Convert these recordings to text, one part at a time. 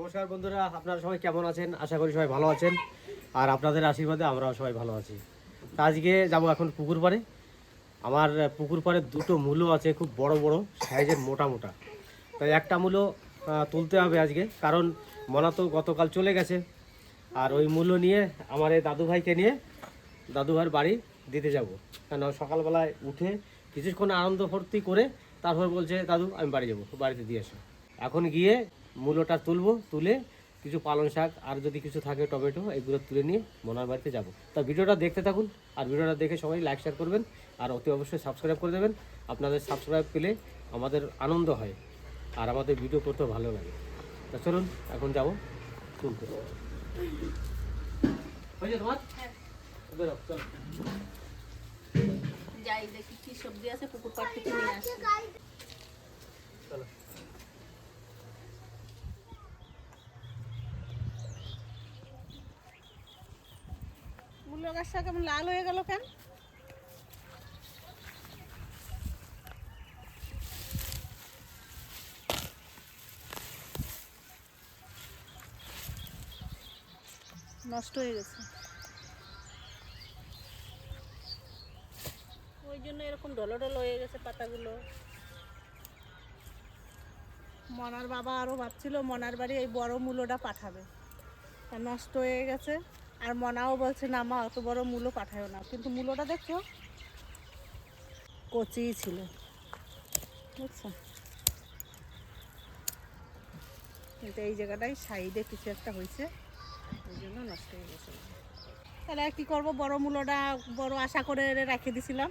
নমস্কার বন্ধুরা, আপনারা সবাই কেমন আছেন? আশা করি সবাই ভালো আছেন। আর আপনাদের আশীর্বাদে আমরাও সবাই ভালো আছি। তা আজকে যাব এখন পুকুর পাড়ে। আমার পুকুর পাড়ে দুটো মূলো আছে, খুব বড় বড়, সাইজের মোটা মোটা। তাই একটা মূলো তুলতে হবে আজকে, কারণ মনা তো গতকাল চলে গেছে। আর ওই মূল্য নিয়ে আমার এই দাদু ভাইকে নিয়ে দাদু ভাইয়ের বাড়ি দিতে যাব। কেন, সকালবেলায় উঠে কিছুক্ষণ আনন্দ ফুর্তি করে তারপর বলছে, দাদু, আমি বাড়ি যাব, বাড়িতে দিয়ে এসো। এখন গিয়ে মূলোটা তুলবো তুলে কিছু পালং শাক আর যদি কিছু থাকে টমেটো এগুলো তুলে নিয়ে মনার বাড়িতে যাব। তা ভিডিওটা দেখতে থাকুন আর ভিডিওটা দেখে সবাই লাইক শেয়ার করবেন আর অতি অবশ্যই সাবস্ক্রাইব করে দেবেন। আপনাদের সাবস্ক্রাইব পেলে আমাদের আনন্দ হয় আর আমাদের ভিডিও করতেও ভালো লাগে। তা চলুন এখন যাব তুলতে। হয়েছে তোমার? বেরো চলো। যাই দেখি কি সবজি আছে পুকুর পাড় থেকে নিয়ে আসি। মূল্য গাছটা কেমন লাল হয়ে গেল কেন? নষ্ট হয়ে গেছে। ওই জন্য এরকম ডলো ডলো হয়ে গেছে পাতাগুলো। মনার বাবা আরও ভাবছিল মনার বাড়ি এই বড় মূলোটা পাঠাবে। নষ্ট হয়ে গেছে। আর মনাও বলছে না মা অত বড় মূলো পাঠায় না। কিন্তু মূলোটা দেখছ? কচিই ছিল। বুঝছ কিন্তু এই জায়গাটায় সাইডে কিছু একটা হয়েছে। ওই জন্য নষ্ট হয়ে গেছে। তাহলে কি করব? বড় মূলোটা বড় আশা করে রেখে দিছিলাম।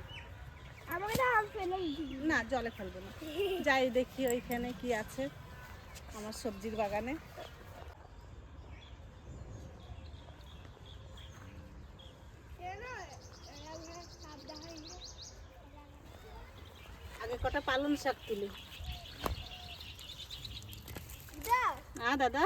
না জলে ফেলব না। যাই দেখি ওইখানে কি আছে আমার সবজির বাগানে। আগে কটা পালং শাক তুলি। হ্যাঁ দাদা?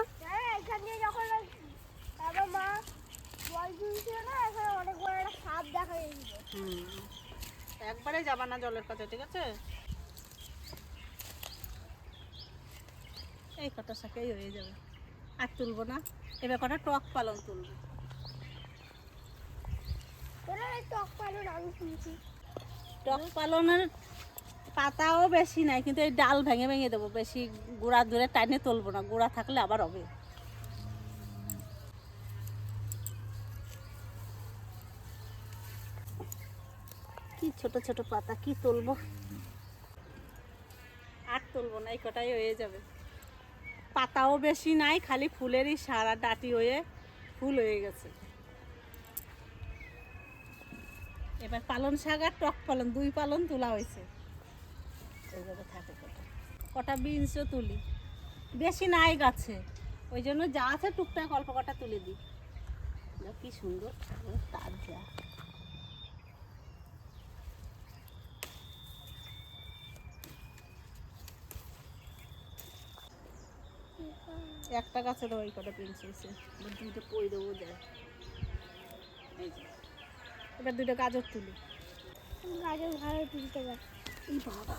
একবারে যাবা না জলের কাছে ঠিক আছে? এই কটা শাকেই হয়ে যাবে। আর তুলবো না। এবার কটা টক পালং তুলবো। টক পালন আমি শুনছি টক পালনের পাতাও বেশি নাই, কিন্তু এই ডাল ভেঙে ভেঙে দেবো। বেশি গুঁড়া ধরে টাইনে তুলবো না, গুঁড়া থাকলে আবার হবে। কি ছোট ছোট পাতা, কি তুলবো? আর তুলবো না, এই কটাই হয়ে যাবে। পাতাও বেশি নাই, খালি ফুলেরই সারা ডাটি হয়ে ফুল হয়ে গেছে। এবার পালন শাক আর টক পালন দুই পালন তোলা হয়েছে। এইভাবে থাকে কটা কটা বিনসও তুলি। বেশি নাই গাছে। ওই জন্য যা আছে টুকটাক অল্প কটা তুলে দিই। কি সুন্দর তাজা একটা গাছে তো ওই কটা এবার দুইটা পই দেবো যায় এবার দুটো গাজর তুলি। গাজর ভালো তুলতে পারে এই বাবা।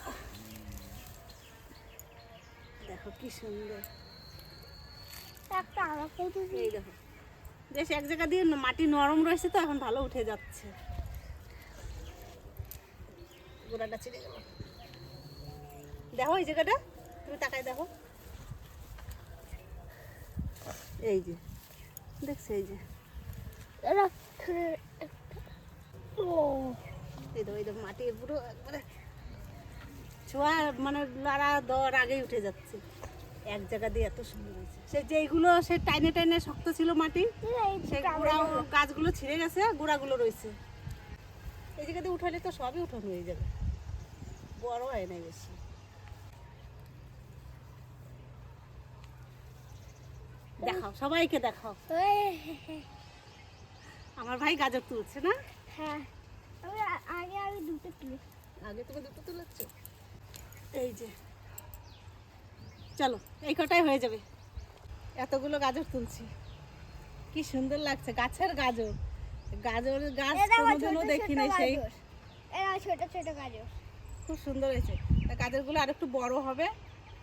দেখো কি সুন্দর। একটা এই দেখো। বেশ এক জায়গা দিয়ে মাটি নরম রয়েছে তো এখন ভালো উঠে যাচ্ছে। গোড়াটা ছিঁড়ে গেল। দেখো এই জায়গাটা? তুমি তাকায় দেখো। এই যে দেখছ এই যে? ও। এই দেখো মাটি পুরো একবারে ছোঁয়া মানে লড়া দেওয়ার আগেই উঠে যাচ্ছে। এক জায়গা দিয়ে এত সুন্দর হয়েছে। সে যেইগুলো সে টাইনে টাইনে শক্ত ছিল মাটি সেই টাকা গাছগুলো ছিঁড়ে গেছে গুঁড়াগুলো রয়েছে। এই জায়গাতে উঠালে তো সবই উঠানো হয়ে যাবে। বড় হয় নাই বেশি। দেখাও সবাইকে দেখাও। আমার ভাই গাজর তুলছে না? হ্যাঁ। আগে আমি দুটো তুলে। আগে তুমি দুটো তুলেছ? এই যে চলো এই কটাই হয়ে যাবে। এতগুলো গাজর তুলছি। কি সুন্দর লাগছে গাছের গাজর। গাজর গাছ কোনোদিনও দেখি নাই সেই। ছোট ছোট গাজর। খুব সুন্দর হয়েছে। গাজরগুলো আর একটু বড় হবে।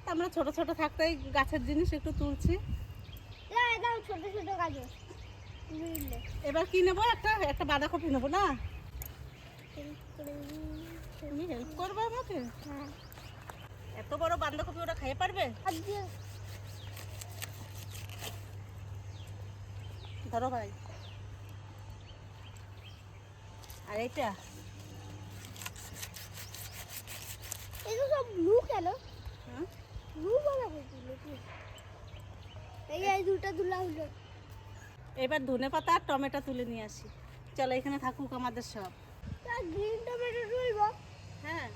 তা আমরা ছোট ছোট থাকতেই গাছের জিনিস একটু তুলছি। দাও ছোট ছোট গাজর। এবার কি নেব? একটা একটা বাঁধাকপি নেব না? তুমি হেল্প করবে আমাকে? হ্যাঁ। এত বড় বাঁধাকপি ওরা খেয়ে পারবে? ধরো ভাই। আর এইটা? এগুলো সব ব্লু কেন? ব্লু কি এই এই দুটো দুলা হলো। এবার ধনে পাতা আর টমেটো তুলে নিয়ে আসি। চলো এখানে থাকুক আমাদের সব। গ্রিন টমেটো তুলবো হ্যাঁ।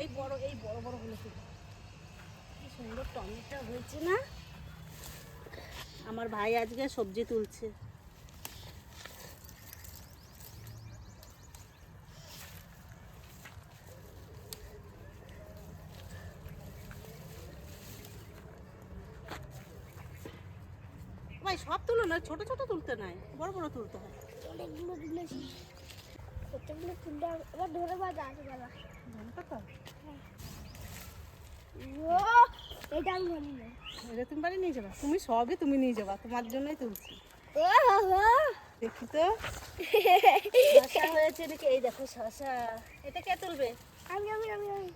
এই বড় এই বড় বড় তুলো কি? সুন্দর টমেটো হয়েছে না? আমার ভাই আজকে সবজি তুলছে। ভাই সব তুলো না ছোট ছোট তুলতে নাই বড় বড় তুলতে হয়। অনেকগুলো তুলেছি প্রত্যেকগুলো তুলতে ধরে বাজা আছে বাবা। ধনে পাতা এটা আমি জানি না এটা তুমি বাড়ি নিয়ে যাবা। তুমি সবই তুমি নিয়ে যাবা। তোমার জন্যই তুলছি। দেখি তো। শশা হয়েছে নাকি? এই দেখো শশা। এটা কে তুলবে? আমি আমি আমি আমি।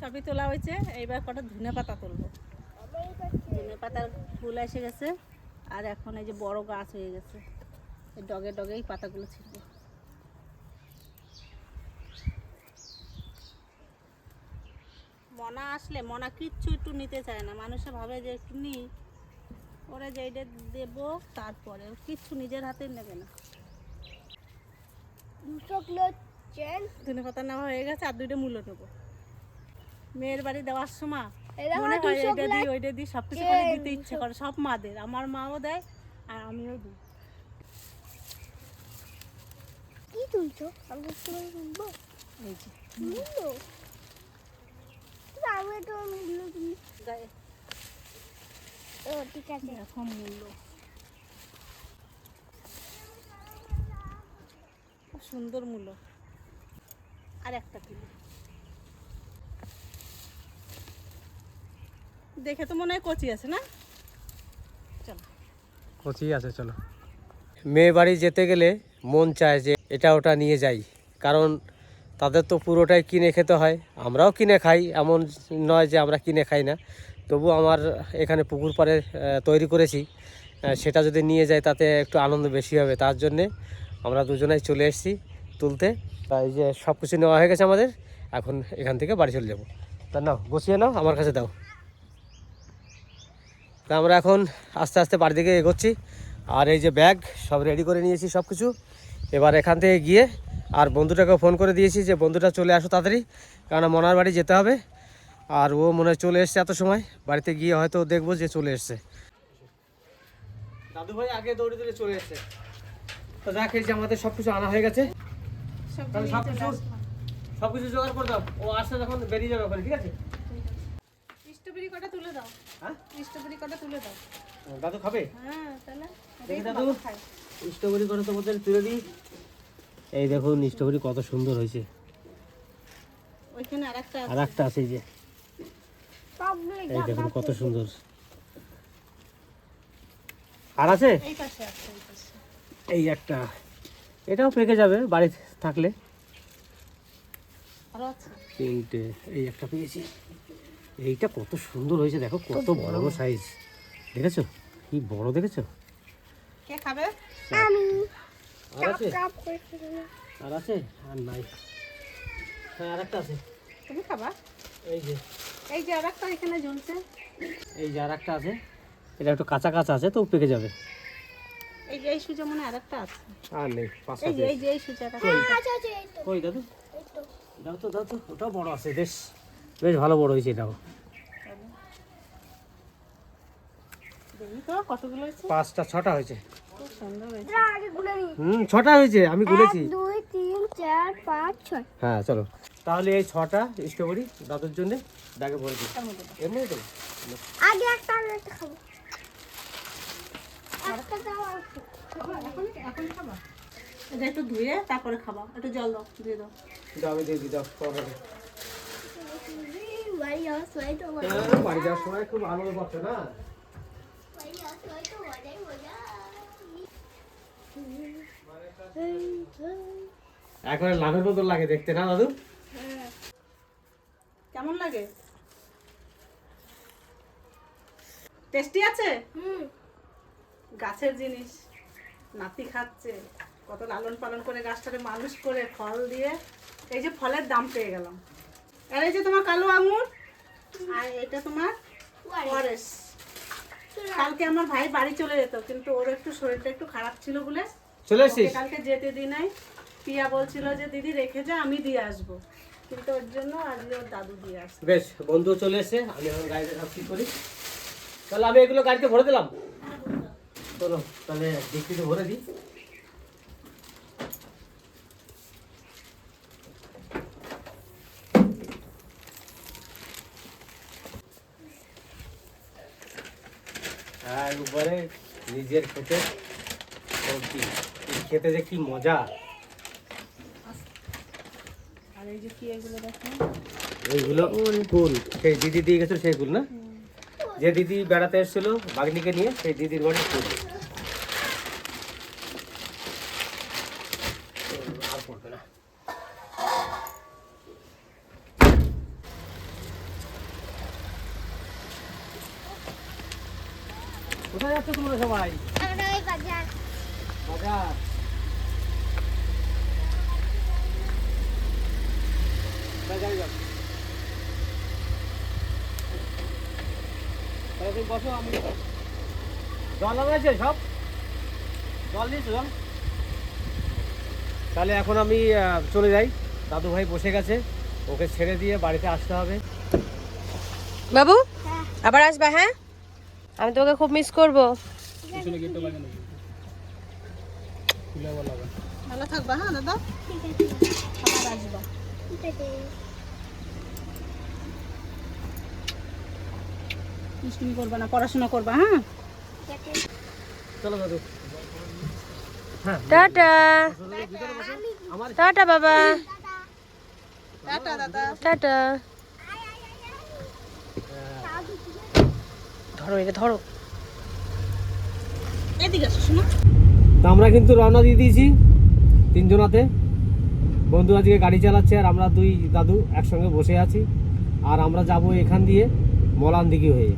সবই তোলা হয়েছে। এইবার কটা ধনে পাতা তুলবো। ধনে পাতার ফুল এসে গেছে। আর এখন এই যে বড় গাছ হয়ে গেছে। ডগে ডগে এই পাতাগুলো ছিটবো। মনা আসলে মনা কিচ্ছু একটু নিতে চায় না। মানুষে ভাবে যে একটু নিই ওরা যেইটা দেবো তারপরে কিচ্ছু নিজের হাতে নেবে না। দুশো কিলো চেন। নেওয়া হয়ে গেছে আর দুইটা মূল্য নেব। মেয়ের বাড়ি দেওয়ার সময় মনে হয় এটা দিই ওইটা দিই সব কিছু করে দিতে ইচ্ছে করে সব মাদের। আমার মাও দেয় আর আমিও দিই। কি তুলছো? আমি এই যে তুলবো আমি একটু মূল্য তুলি গায়ে সুন্দর মূল্য আর একটা কিলো দেখে তো মনে হয় কচি আছে না চলো কচি আছে, চলো। মেয়ে বাড়ি যেতে গেলে মন চায় যে এটা ওটা নিয়ে যাই। কারণ তাদের তো পুরোটাই কিনে খেতে হয়। আমরাও কিনে খাই, এমন নয় যে আমরা কিনে খাই না। তবু আমার এখানে পুকুর পাড়ে তৈরি করেছি। সেটা যদি নিয়ে যাই তাতে একটু আনন্দ বেশি হবে। তার জন্যে আমরা দুজনেই চলে এসেছি তুলতে। তাই যে সব কিছু নেওয়া হয়ে গেছে আমাদের। এখন এখান থেকে বাড়ি চলে যাব। তা নাও গুছিয়ে নাও, আমার কাছে দাও। তা আমরা এখন আস্তে আস্তে বাড়ি দিকে এগোচ্ছি। আর এই যে ব্যাগ, সব রেডি করে নিয়েছি সব কিছু এবার এখান থেকে গিয়ে আর বন্ধুটাকে ফোন করে দিয়েছি যে বন্ধুটা চলে আসো তাড়াতাড়ি কারণ মনার বাড়ি যেতে হবে। আর ও মনে হয় চলে এসছে এত সময় বাড়িতে গিয়ে হয়তো দেখব যে চলে এসছে। দাদু ভাই আগে দৌড়ে দৌড়ে চলে এসছে। তো দেখ এই যে আমাদের সব কিছু আনা হয়ে গেছে। তাহলে সব কিছু সব কিছু জোগাড় করে দাও। ও আসলে যখন বেরিয়ে যাবে ওখানে ঠিক আছে? স্ট্রবেরি কটা তুলে দাও। হ্যাঁ? স্ট্রবেরি কটা তুলে দাও। দাদু খাবে? হ্যাঁ তাহলে দাদু। স্ট্রবেরি করে তোমাদের তুলে দিই। এই দেখুন স্ট্রবেরি কত সুন্দর হয়েছে। আর একটা আছে। যে। এই দেখুন কত সুন্দর। আর আছে? এই পাশে আছে এই পাশে। এই একটা। এটাও পেকে যাবে বাড়িতে থাকলে। তিনটে। এই একটা পেয়েছি। এইটা কত সুন্দর হয়েছে দেখো কত বড়। বড় সাইজ। দেখেছ? কি বড় দেখেছ? কে খাবে? আমি। আর আছে? আর আছে? আর নাই। হ্যাঁ আর একটা আছে। তুমি খাবা? এই যে। এই যে আর একটা এখানে ঝুলছে। এই যে আর একটা আছে। এটা একটু কাঁচা কাঁচা আছে তো পেকে যাবে। এই যে এই সুজা মনে হয় আর একটা আছে। আর নেই পাঁচটা এই যে এই যে এই সুজাটা। কই? দাদু? দাও তো দাও তো ওটাও বড় আছে বেশ। বেশ ভালো বড় হয়েছে এটাও দেখি তো কতগুলো হয়েছে পাঁচটা ছটা হয়েছে। হুম ছটা হয়েছে আমি গুলেছি। দুই তিন চার পাঁচ ছয়। হ্যাঁ চলো। তাহলে এই ছটা স্ট্রবেরি দাদুর জন্য ব্যাগে ভরে দিই। এমনি আগে একটা আগে একটা খাব। একটা দাও একটু। এখন এখন খাবা? এটা একটু ধুয়ে তারপরে খাবা। একটু জল দাও ধুয়ে দাও। দাও আমি দিয়ে দিই দাও হ্যাঁ, বাড়ি যাওয়ার সময় খুব আনন্দ পাচ্ছ না? একবারে লাভের মতো লাগে দেখতে না দাদু? কেমন লাগে? টেস্টি আছে? হুম। গাছের জিনিস নাতি খাচ্ছে কত লালন পালন করে গাছটাকে মানুষ করে ফল দিয়ে এই যে ফলের দাম পেয়ে গেলাম। আর এই যে তোমার কালো আঙুর আর এটা তোমার ফরেস কালকে আমার ভাই বাড়ি চলে যেত কিন্তু ওর একটু শরীরটা একটু খারাপ ছিল বলে চলে কালকে যেতে দিই নাই। পিয়া বলছিল যে দিদি রেখে যা আমি দিয়ে আসব। কিন্তু ওর জন্য আজকে ওর দাদু দিয়ে আসবে বেশ বন্ধু চলে এসে আমি এখন গাড়িতে রাখছি করি। তাহলে আমি এগুলো গাড়িতে ভরে দিলাম। চলো তাহলে ডিক্কিতে ভরে দিই। একবারে নিজের খেতে সবজি। খেতে যে কি মজা। আর এই যে কি এগুলো দেখো? এইগুলো কুল সেই দিদি দিয়ে গেছিল সেই ফুল না? যে দিদি বেড়াতে এসেছিল বাগনিকে নিয়ে সেই দিদির ঘরে কুল কোথায় যাচ্ছ তোমরা সবাই? আমরা ওই বাজার। বাজার? বাজারে যাও। তাহলে তুমি বসো আমি জল আছে সব? জল দিয়েছ জল? তাহলে এখন আমি চলে যাই। দাদু ভাই বসে গেছে। ওকে ছেড়ে দিয়ে বাড়িতে আসতে হবে। বাবু? হ্যাঁ। আবার আসবা হ্যাঁ? আমি তোকে খুব মিস করব। ভালো থাকবা হ্যাঁ দাদা? ঠিক আছে আবার আসবা দুষ্টুমি করবা না পড়াশোনা করবা হ্যাঁ চলো দাদু হ্যাঁ? টাটা। টাটা বাবা। টাটা দাদা। টাটা। ধরো এটা ধরো। এদিকে আসো শোনো। আমরা কিন্তু রওনা দিয়ে দিয়েছি তিনজনাতে। বন্ধু আজকে গাড়ি চালাচ্ছে আর আমরা দুই দাদু একসঙ্গে বসে আছি। আর আমরা যাব এখান দিয়ে মলানদিঘি হয়ে।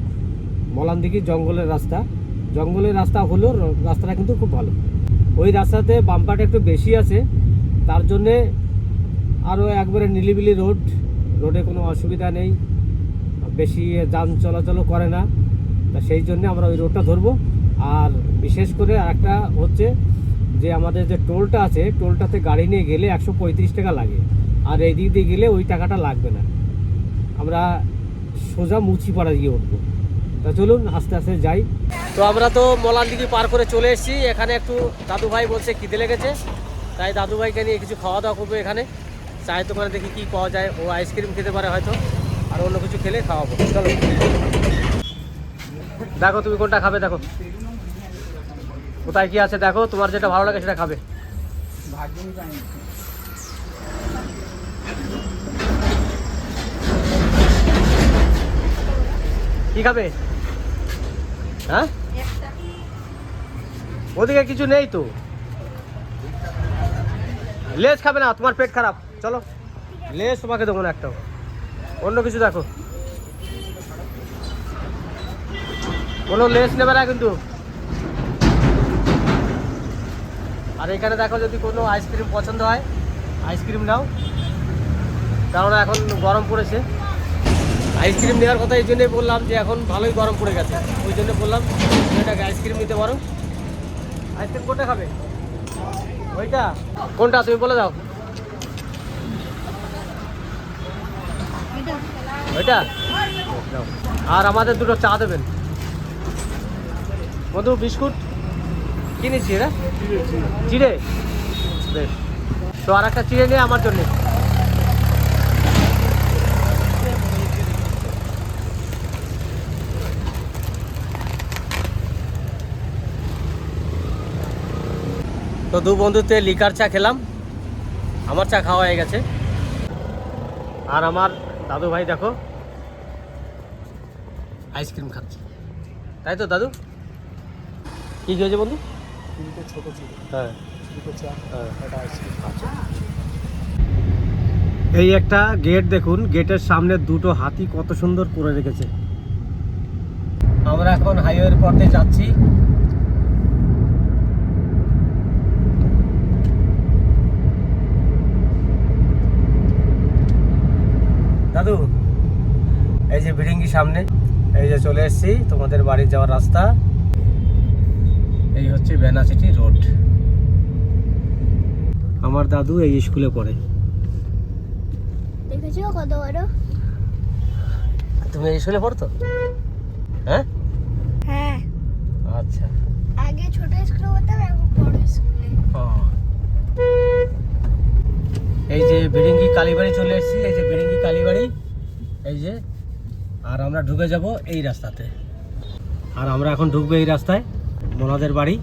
মলানদিঘি জঙ্গলের রাস্তা। জঙ্গলের রাস্তা হলেও রাস্তাটা কিন্তু খুব ভালো। ওই রাস্তাতে বাম্পারটা একটু বেশি আছে। তার জন্যে আরও একবারে নিলিবিলি রোড। রোডে কোনো অসুবিধা নেই। বেশি যান চলাচলও করে না। তা সেই জন্য আমরা ওই রোডটা ধরবো। আর বিশেষ করে আরেকটা হচ্ছে যে আমাদের যে টোলটা আছে, টোলটাতে গাড়ি নিয়ে গেলে একশো পঁয়ত্রিশ টাকা লাগে। আর এই দিক দিয়ে গেলে ওই টাকাটা লাগবে না। আমরা সোজা মুচিপাড়া গিয়ে উঠবো। তা চলুন, আস্তে আস্তে যাই। তো আমরা তো মলান দিকে পার করে চলে এসেছি। এখানে একটু দাদু ভাই বলছে খিদে লেগেছে। তাই দাদু ভাইকে নিয়ে কিছু খাওয়া দাওয়া করব এখানে। চায়ের দোকানে দেখি কি পাওয়া যায়। ও আইসক্রিম খেতে পারে হয়তো। আর অন্য কিছু খেলে খাওয়াবো। চলো। দেখো তুমি কোনটা খাবে, দেখো। কোথায় কি আছে দেখো, তোমার যেটা ভালো লাগে সেটা খাবে। কি খাবে? হ্যাঁ? ওদিকে কিছু নেই তো। লেস খাবে না, তোমার পেট খারাপ। চলো লেস তোমাকে দেবো না একটাও। অন্য কিছু দেখো। কোনো লেস নেবে না কিন্তু। আর এখানে দেখো যদি কোনো আইসক্রিম পছন্দ হয়, আইসক্রিম নাও। কারণ এখন গরম পড়েছে। আইসক্রিম নেওয়ার কথা এই জন্যই বললাম যে এখন ভালোই গরম পড়ে গেছে। ওই জন্য বললাম, এটাকে আইসক্রিম নিতে পারো। আইসক্রিম কোনটা খাবে? ওইটা? কোনটা তুমি বলে দাও। ওইটা? আর আমাদের দুটো চা দেবেন। মধু, বিস্কুট কিনেছি রে? চিড়ে। বেশ। তো আর একটা চিড়ে নিয়ে আমার জন্যে। তো দু বন্ধুতে লিকার চা খেলাম। আমার চা খাওয়া হয়ে গেছে। আর আমার দাদু ভাই দেখো আইসক্রিম খাচ্ছে। তাই তো, দাদু? কি কি হয়েছে বন্ধু? ছোট ছিল। হ্যাঁ। দুটো চা হ্যাঁ। একটা আইসক্রিম এই একটা গেট দেখুন গেটের সামনে দুটো হাতি কত সুন্দর করে রেখেছে। আমরা এখন হাইওয়ের পথে যাচ্ছি। দাদু এই যে বিরিঙ্গি সামনে এই যে চলে এসেছি তোমাদের বাড়ি যাওয়ার রাস্তা। এই হচ্ছে বেনাসিটি রোড। আমার দাদু এই স্কুলে পড়ে। দেখেছ কত বড়? তুমি এই স্কুলে পড়তো? হ্যাঁ? হ্যাঁ। আচ্ছা। আগে ছোট স্কুলে পড়তাম এখন বড় স্কুলে। ও। এই যে বিরিঙ্গি কালীবাড়ি চলে এসেছি এই যে বিরিঙ্গি কালীবাড়ি এই যে আর আমরা ঢুকে যাব এই রাস্তাতে। আর আমরা এখন ঢুকবো এই রাস্তায়। মোনাদের বাড়ি।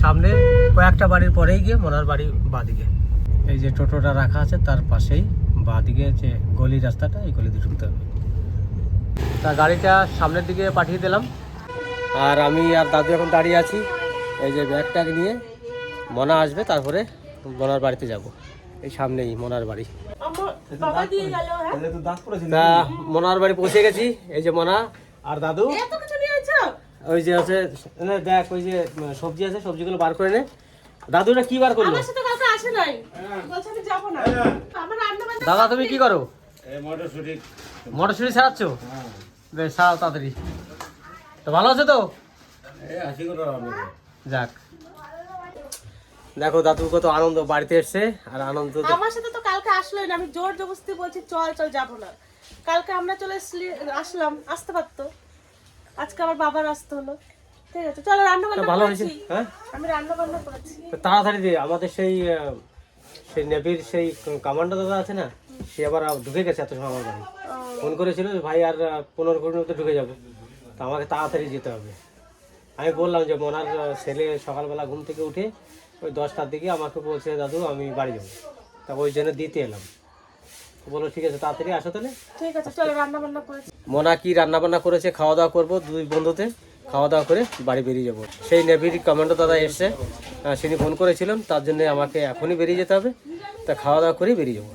সামনে কয়েকটা বাড়ির পরেই গিয়ে মোনার বাড়ি বাদিকে। এই যে টোটোটা রাখা আছে তার পাশেই বাদিকে যে গলি রাস্তাটা এই গলিতে ঢুকতে হবে। তা গাড়িটা সামনের দিকে পাঠিয়ে দিলাম। আর আমি আর দাদু এখন দাঁড়িয়ে আছি। এই যে ব্যাগ ট্যাগ নিয়ে মনা আসবে তারপরে মনার বাড়িতে যাব। এই সামনেই মনার বাড়ি। তা মনার বাড়ি পৌঁছে গেছি এই যে মনা। আর দাদু? ওই যে আছে নে দেখ ওই যে সবজি আছে সবজিগুলো বার করে নে। দাদু এটা কি বার করল? দাদা তুমি কি করো? মটরশুটি। ছাড়াচ্ছ? বেশ ছাড়াও তাড়াতাড়ি। তো ভালো আছে তো? যাক। দেখো দাদু কত আনন্দ বাড়িতে এসছে আর আনন্দ আমার সাথে তো কালকে আসলোই না আমি জোর জবরদস্তি বলছি চল চল যাব না। কালকে আমরা চলে এসলি আসলাম আসতে পারতো। আজকে আমার বাবার আসতে হলো। ঠিক আছে চলো রান্না বান্না ভালো হয়েছে করেছি হ্যাঁ? আমি রান্না বান্না করেছি তাড়াতাড়ি দিয়ে আমাদের সেই সেই নেভির সেই কামান্ডার দাদা আছে না সে আবার ঢুকে গেছে এত সময় আমার বাড়ি। ফোন করেছিল ভাই আর পনেরো কুড়ির মধ্যে ঢুকে যাবে। তো আমাকে তাড়াতাড়ি যেতে হবে। আমি বললাম যে মনার ছেলে সকালবেলা ঘুম থেকে উঠে ওই দশটার দিকে আমাকে বলছে দাদু আমি বাড়ি যাব। তা ওই জন্য দিতে এলাম। তো বলল ঠিক আছে তাড়াতাড়ি আসো তাহলে। ঠিক আছে চলো রান্না বান্না করেছি মোনা কি রান্না বান্না করেছে খাওয়া দাওয়া করব দুই বন্ধুতে খাওয়া দাওয়া করে বাড়ি বেরিয়ে যাব। সেই নেভির কমান্ডো দাদা এসছে তিনি ফোন করেছিলেন তার জন্য আমাকে এখনই বেরিয়ে যেতে হবে। তা খাওয়া দাওয়া করেই বেরিয়ে যাব।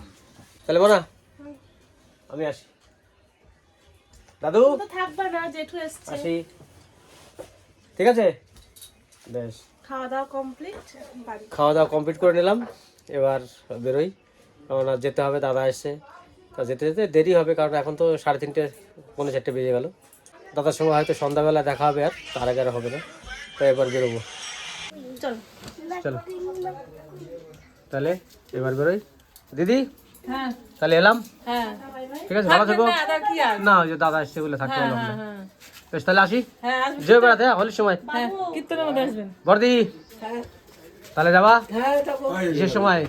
তাহলে মোনা আমি আসি। দাদু থাকবে না জেঠু এসছে। আসি। ঠিক আছে? বেশ। খাওয়া দাওয়া কমপ্লিট খাওয়া দাওয়া কমপ্লিট করে নিলাম এবার বেরোই। কারণ যেতে হবে দাদা এসছে। তা যেতে যেতে দেরি হবে কারণ এখন তো সাড়ে তিনটে পৌনে চারটে বেজে গেল। দাদার সঙ্গে হয়তো সন্ধ্যাবেলা দেখা হবে আর তার আগে আর হবে না। তো এবার বেরোবো। চলো। চলো। তাহলে এবার বেরোই। দিদি? হ্যাঁ। তাহলে এলাম। হ্যাঁ। ঠিক আছে ভালো থেকো। না ওই যে দাদা এসছে বলে থাকতে পারলাম না। হ্যাঁ বেশ তাহলে আসি। যে বেড়াতে হ্যাঁ, হোলির সময়। হ্যাঁ বর্দি তাহলে যাবা? হ্যাঁ যাব। কিসের সময়?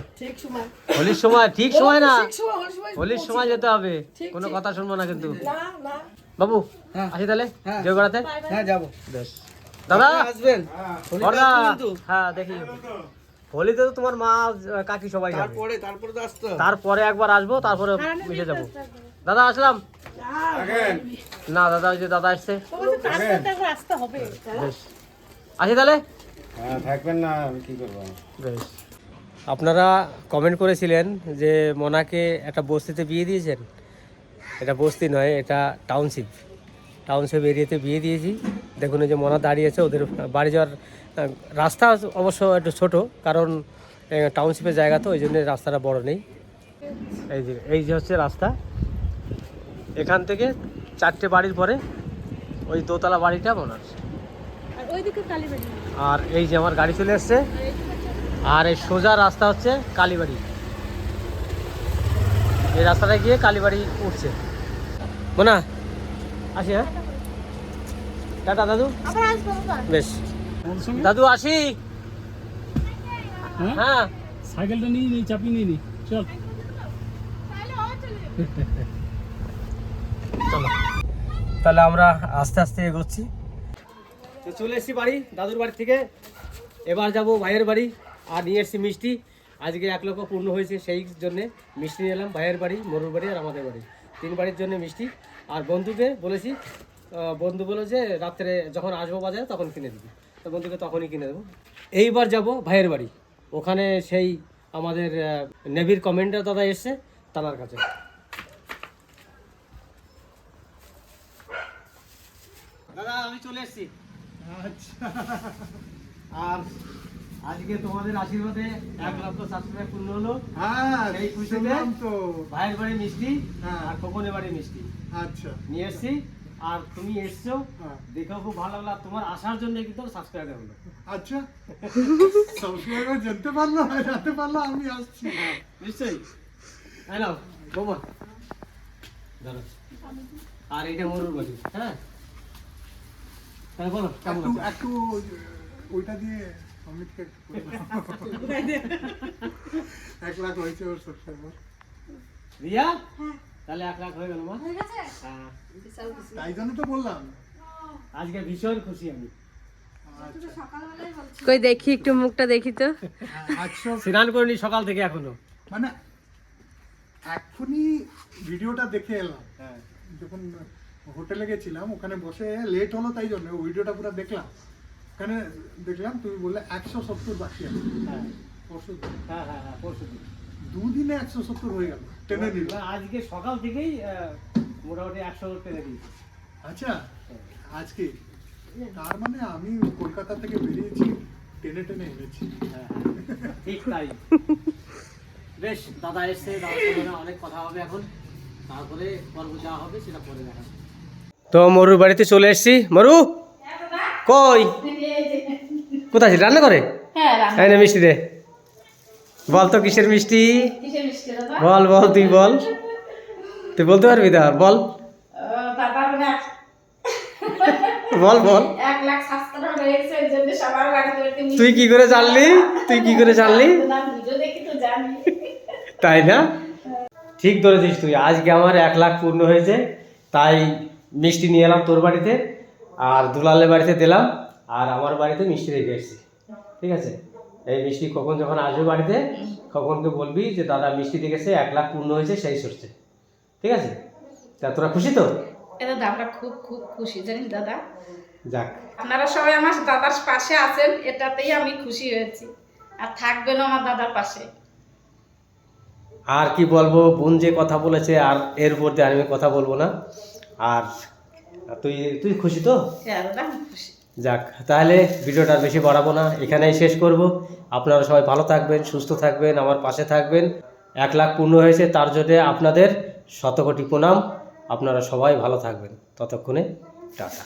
হোলির সময় ঠিক সময় না? সময় হল সময় হোলির সময় যেতে হবে। কোনো কথা শুনব না কিন্তু। না না। বাবু আসি তাহলে? যে হ্যাঁ যাব। বেশ। দাদা? আসবেন? হ্যাঁ দেখি। হোলিতে তো তোমার মা কাকি সবাই তারপরে তারপরে তো আসতে তারপরে একবার আসব তারপরে মিশে যাব। দাদা আসলাম? না দাদা ওই যে দাদা আসছে। আসি তাহলে? হ্যাঁ থাকবেন না আপনারা কমেন্ট করেছিলেন যে মোনাকে একটা বস্তিতে বিয়ে দিয়েছেন। এটা বস্তি নয়, এটা টাউনশিপ টাউনশিপ এরিয়াতে বিয়ে দিয়েছি। দেখুন এই যে মোনা দাঁড়িয়ে আছে, ওদের বাড়ি যাওয়ার রাস্তা অবশ্য একটু ছোট, কারণ টাউনশিপের জায়গা তো, ওই জন্য রাস্তাটা বড় নেই। এই যে এই যে হচ্ছে রাস্তা। এখান থেকে চারটে বাড়ির পরে ওই দোতলা বাড়িটা ওইদিকে কালীবাড়ি আর এই যে আমার গাড়ি চলে এসছে। আর এই সোজা রাস্তা হচ্ছে কালীবাড়ি। এই রাস্তাটা গিয়ে কালীবাড়ি উঠছে। মোনা আসি হ্যাঁ? টাটা দাদু। আবার আসব বাবা বেশ। দাদু আসি। হ্যাঁ? সাইকেলটা নিয়ে নিই চাপি নিয়ে নিই চল। চলো। তাহলে আমরা আস্তে আস্তে এগোচ্ছি। তো চলে এসেছি বাড়ি, দাদুর বাড়ি থেকে। এবার যাব ভাইয়ের বাড়ি আর নিয়ে এসেছি মিষ্টি। আজকে এক লক্ষ পূর্ণ হয়েছে সেই জন্যে মিষ্টি নিয়ে এলাম, ভাইয়ের বাড়ি, মরুর বাড়ি আর আমাদের বাড়ি। তিন বাড়ির জন্য মিষ্টি। আর বন্ধুকে বলেছি বন্ধু বলে যে রাত্রে যখন আসব বাজারে তখন কিনে দিবি। তো বন্ধুকে তখনই কিনে দেবো। এইবার যাব ভাইয়ের বাড়ি। ওখানে সেই আমাদের নেভির কমেন্ডার দাদা এসছে তানার কাছে। দাদা, আমি চলে এসেছি। আর আজকে তোমাদের আশীর্বাদে এক লক্ষ সাবস্ক্রাইব পূর্ণ হলো। হ্যাঁ সেই খুশিতে তো। ভাইয়ের বাড়ি মিষ্টি হ্যাঁ। আর খোকনের বাড়ি মিষ্টি। আচ্ছা। নিয়ে এসছি আর তুমি এসছো হ্যাঁ। দেখেও খুব ভালো লাগল তোমার আসার জন্য কিন্তু সাবস্ক্রাইবার হলো। আচ্ছা। সাবস্ক্রাইবার জানতে পারল জানতে পারল আমি আসছি। নিশ্চয়ই। তাই না বোমা। দাঁড়া আর এটা মরুর বাড়ি হ্যাঁ? বলো কেমন একটু আছে একটু ওইটা দিয়ে অমিতকে। এক লাখ হয়েছে ওর সাবস্ক্রাইবার রিয়া? তাহলে এক লাখ হয়ে গেল মা। হ্যাঁ তাই জন্য তো বললাম। আজকে ভীষণ খুশি আমি। আচ্ছা। কই দেখি একটু মুখটা দেখি তো। আটশো স্নান করিনি সকাল থেকে এখনও। মানে এখনই ভিডিওটা দেখে এলাম। হ্যাঁ। যখন হোটেলে গেছিলাম ওখানে বসে লেট হলো তাই জন্য ভিডিওটা পুরো দেখলাম। ওখানে দেখলাম তুমি বললে একশো সত্তর বাকি আছে। হ্যাঁ। পরশু হ্যাঁ হ্যাঁ হ্যাঁ পরশু দিন। দুদিনে একশো সত্তর হয়ে গেল টেনে নিল আজকে সকাল থেকেই মোটামুটি একশো টেনে দিয়েছি। আচ্ছা আজকে? তার মানে আমি কলকাতা থেকে বেরিয়েছি টেনে টেনে এনেছি। হ্যাঁ, হ্যাঁ, ঠিক তাই। বেশ দাদা এসছে দাদার অনেক কথা হবে এখন। তারপরে পর্ব যা হবে সেটা পরে দেখা তো মরুর বাড়িতে চলে এসেছি। মরু? কই? কোথায় আছিস? রান্না করে? হ্যাঁ না মিষ্টি দে। বল তো কিসের মিষ্টি? বল বল তুই বল। তুই বলতে পারবি দা বল। বল বল। তুই কি করে জানলি? তুই কি করে জানলি? তাই না? ঠিক ধরেছিস তুই। আজকে আমার এক লাখ পূর্ণ হয়েছে তাই মিষ্টি নিয়ে এলাম তোর বাড়িতে আর দুলালের বাড়িতে দিলাম আর আমার বাড়িতে মিষ্টি রেখে এসেছি। ঠিক আছে? এই মিষ্টি কখন যখন আসবে বাড়িতে কখনকে বলবি যে দাদা মিষ্টি দেখেছে এক লাখ পূর্ণ হয়েছে সেই সরছে। ঠিক আছে? তা তোরা খুশি তো? এটা আমরা খুব খুব খুশি জানিস দাদা? যাক। আপনারা সবাই আমার দাদার পাশে আছেন এটাতেই আমি খুশি হয়েছি। আর থাকবেন আমার দাদার পাশে। আর কি বলব বোন যে কথা বলেছে আর এর উপর দিয়ে আমি কথা বলব না। আর তুই তুই খুশি তো? হ্যাঁ যাক তাহলে ভিডিওটা আর বেশি বাড়াবো না। এখানেই শেষ করব। আপনারা সবাই ভালো থাকবেন সুস্থ থাকবেন আমার পাশে থাকবেন। এক লাখ পূর্ণ হয়েছে তার জন্যে আপনাদের শতকোটি প্রণাম। আপনারা সবাই ভালো থাকবেন। ততক্ষণে টাটা।